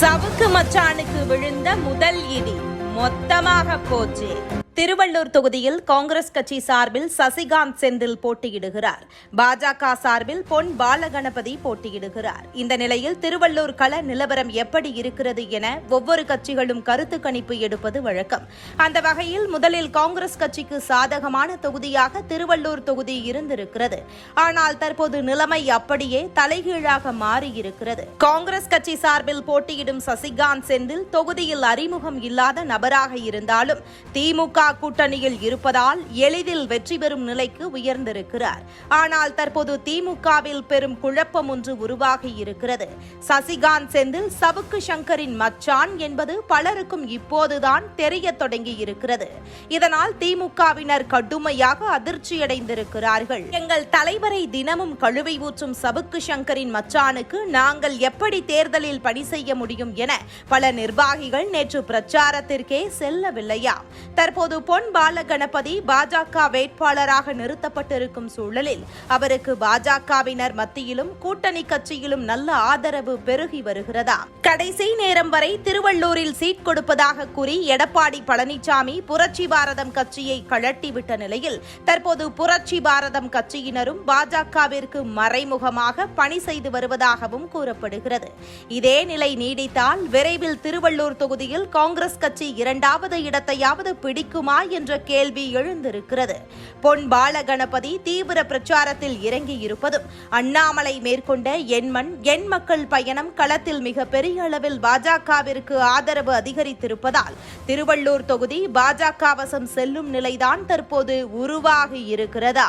சவுக்கு மச்சானுக்கு விழுந்த முதல் இடி மொத்தமாக போச்சு. திருவள்ளூர் தொகுதியில் காங்கிரஸ் கட்சி சார்பில் சசிகாந்த் செந்தில் போட்டியிடுகிறார். பாஜக சார்பில் பொன் பாலகணபதி போட்டியிடுகிறார். இந்த நிலையில் திருவள்ளூர் கள நிலவரம் எப்படி இருக்கிறது என ஒவ்வொரு கட்சிகளும் கருத்து கணிப்பு எடுப்பது வழக்கம். அந்த வகையில் முதலில் காங்கிரஸ் கட்சிக்கு சாதகமான தொகுதியாக திருவள்ளூர் தொகுதி இருந்திருக்கிறது. ஆனால் தற்போது நிலைமை அப்படியே தலைகீழாக மாறியிருக்கிறது. காங்கிரஸ் கட்சி சார்பில் போட்டியிடும் சசிகாந்த் செந்தில் தொகுதியில் அறிமுகம் இல்லாத நபராக இருந்தாலும் திமுக கூட்டணியில் இருப்பதால் எளிதில் வெற்றி பெறும் நிலைக்கு உயர்ந்திருக்கிறார். ஆனால் தற்போது திமுகவில் பெரும் குழப்பம் ஒன்று உருவாகி இருக்கிறது. சசிகாந்த் செந்தில் சவுக்கு சங்கரின் மச்சான் என்பது பலருக்கும் இப்போதுதான் தெரிய தொடங்கி இருக்கிறது. இதனால் திமுகவினர் கடுமையாக அதிர்ச்சியடைந்திருக்கிறார்கள் எங்கள் தலைவரை தினமும் கழுவை ஊற்றும் சவுக்கு சங்கரின் மச்சானுக்கு நாங்கள் எப்படி தேர்தலில் பணி செய்ய முடியும் என பல நிர்வாகிகள் நேற்று பிரச்சாரத்திற்கே செல்லவில்லையா தற்போது பொன் பாலகணபதி பாஜக வேட்பாளராக நிறுத்தப்பட்டிருக்கும் சூழலில் அவருக்கு பாஜகவினர் மத்தியிலும் கூட்டணி கட்சியிலும் நல்ல ஆதரவு பெருகி வருகிறதா? கடைசி நேரம் வரை திருவள்ளூரில் சீட் கொடுப்பதாக கூறி எடப்பாடி பழனிசாமி புரட்சி பாரதம் கட்சியை கழட்டிவிட்ட நிலையில் தற்போது புரட்சி பாரதம் கட்சியினரும் பாஜகவிற்கு மறைமுகமாக பணி செய்து வருவதாகவும் கூறப்படுகிறது. இதே நிலை நீடித்தால் விரைவில் திருவள்ளூர் தொகுதியில் காங்கிரஸ் கட்சி இரண்டாவது இடத்தையாவது பிடிக்கும் என்ற கேள்வி எழுந்திருக்கிறது. பொன் பாலகணபதி தீவிர பிரச்சாரத்தில் இறங்கி இருப்பதும் அண்ணாமலை மேற்கொண்ட எண்மண் எண் மக்கள் பயணம் களத்தில் மிக பெரிய அளவில் பாஜகவிற்கு ஆதரவு அதிகரித்திருப்பதால் திருவள்ளூர் தொகுதி பாஜக வசம் செல்லும் நிலைதான் தற்போது உருவாகி இருக்கிறதா?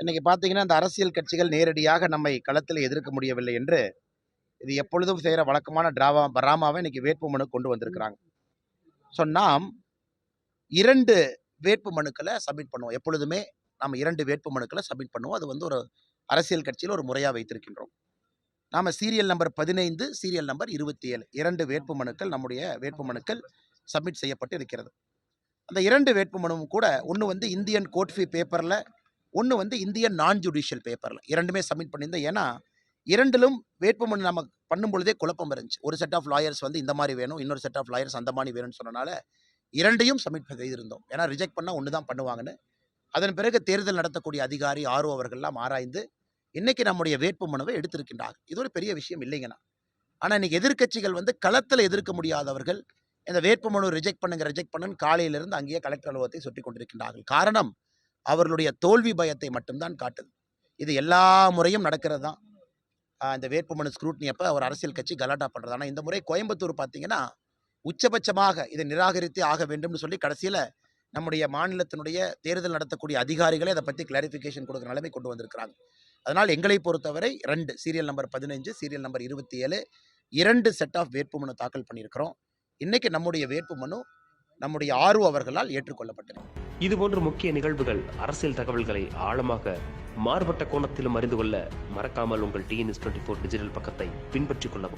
இன்னைக்கு பார்த்தீங்கன்னா அந்த அரசியல் கட்சிகள் நேரடியாக நம்மை களத்தில் எதிர்க்க முடியவில்லை என்று இது எப்பொழுதும் செய்கிற வழக்கமான டிராமா பராமாவை இன்னைக்கு வேட்புமனு கொண்டு வந்திருக்கிறாங்க. ஸோ நாம் இரண்டு வேட்பு மனுக்களை சப்மிட் பண்ணுவோம். எப்பொழுதுமே நாம் இரண்டு வேட்பு மனுக்களை சப்மிட் பண்ணுவோம். அது வந்து ஒரு அரசியல் கட்சியில் ஒரு முறையாக வைத்திருக்கின்றோம். நாம் சீரியல் நம்பர் பதினைந்து சீரியல் நம்பர் இருபத்தி ஏழு இரண்டு வேட்பு மனுக்கள் நம்முடைய வேட்பு மனுக்கள் சப்மிட் செய்யப்பட்டு இருக்கிறது. அந்த இரண்டு வேட்பு மனுவும் கூட ஒன்று வந்து இந்தியன் கோட்ஃபி பேப்பரில் ஒன்று வந்து இந்தியன் நான் ஜுடிஷியல் பேப்பரில் இரண்டுமே சப்மிட் பண்ணியிருந்தேன் ஏன்னா இரண்டிலும் வேட்புமனு நம்ம பண்ணும் பொழுதே குழப்பம் இருந்துச்சு. ஒரு செட் ஆஃப் லாயர்ஸ் வந்து இந்த மாதிரி வேணும் இன்னொரு செட் ஆஃப் லாயர்ஸ் அந்த மாதிரி வேணும்னு சொன்னனால இரண்டையும் சப்மிட் செய்திருந்தோம். ஏன்னா ரிஜெக்ட் பண்ணால் ஒன்று தான் பண்ணுவாங்கன்னு. அதன் பிறகு தேர்தல் நடத்தக்கூடிய அதிகாரி ஆர்வ அவர்கள்லாம் ஆராய்ந்து இன்றைக்கி நம்முடைய வேட்புமனுவை எடுத்திருக்கின்றார்கள். இது ஒரு பெரிய விஷயம் இல்லைங்கண்ணா. ஆனால் இன்றைக்கி எதிர்கட்சிகள் வந்து களத்தில் எதிர்க்க முடியாதவர்கள் இந்த வேட்பு மனு ரிஜெக்ட் பண்ணுங்க ரிஜெக்ட் பண்ணுன்னு காலையிலிருந்து அங்கேயே கலெக்டர் அலுவலகத்தை சுட்டி கொண்டிருக்கின்றார்கள். காரணம் அவர்களுடைய தோல்வி பயத்தை மட்டும்தான் காட்டுது. இது எல்லா முறையும் நடக்கிறது தான். இந்த வேட்புமனு ஸ்க்ரூட்னி அப்போ ஒரு அரசியல் கட்சி கலாட்டா பண்ணுறது ஆனால் இந்த முறை கோயம்புத்தூர் பார்த்தீங்கன்னா உச்சபட்சமாக இதை நிராகரித்தே ஆக வேண்டும்னு சொல்லி கடைசியில் நம்முடைய மாநிலத்தினுடைய தேர்தல் நடத்தக்கூடிய அதிகாரிகளே அதை பற்றி கிளாரிஃபிகேஷன் கொடுக்குற நிலைமை கொண்டு வந்திருக்கிறாங்க. அதனால் எங்களை பொறுத்தவரை ரெண்டு சீரியல் நம்பர் பதினஞ்சு சீரியல் நம்பர் இருபத்தி ஏழு இரண்டு செட் ஆஃப் வேட்புமனு தாக்கல் பண்ணியிருக்கிறோம். இன்றைக்கி நம்முடைய வேட்புமனு நம்முடைய ஆர்வ அவர்களால் ஏற்றுக்கொள்ளப்பட்டிருக்கு இதுபோன்ற முக்கிய நிகழ்வுகள் அரசியல் தகவல்களை ஆழமாக மாறுபட்ட கோணத்திலும் அறிந்து கொள்ள மறக்காமல் உங்கள் டிஎன்எஸ் டுவெண்ட்டி ஃபோர் டிஜிட்டல் பக்கத்தை பின்பற்றிக் கொள்ளவும்.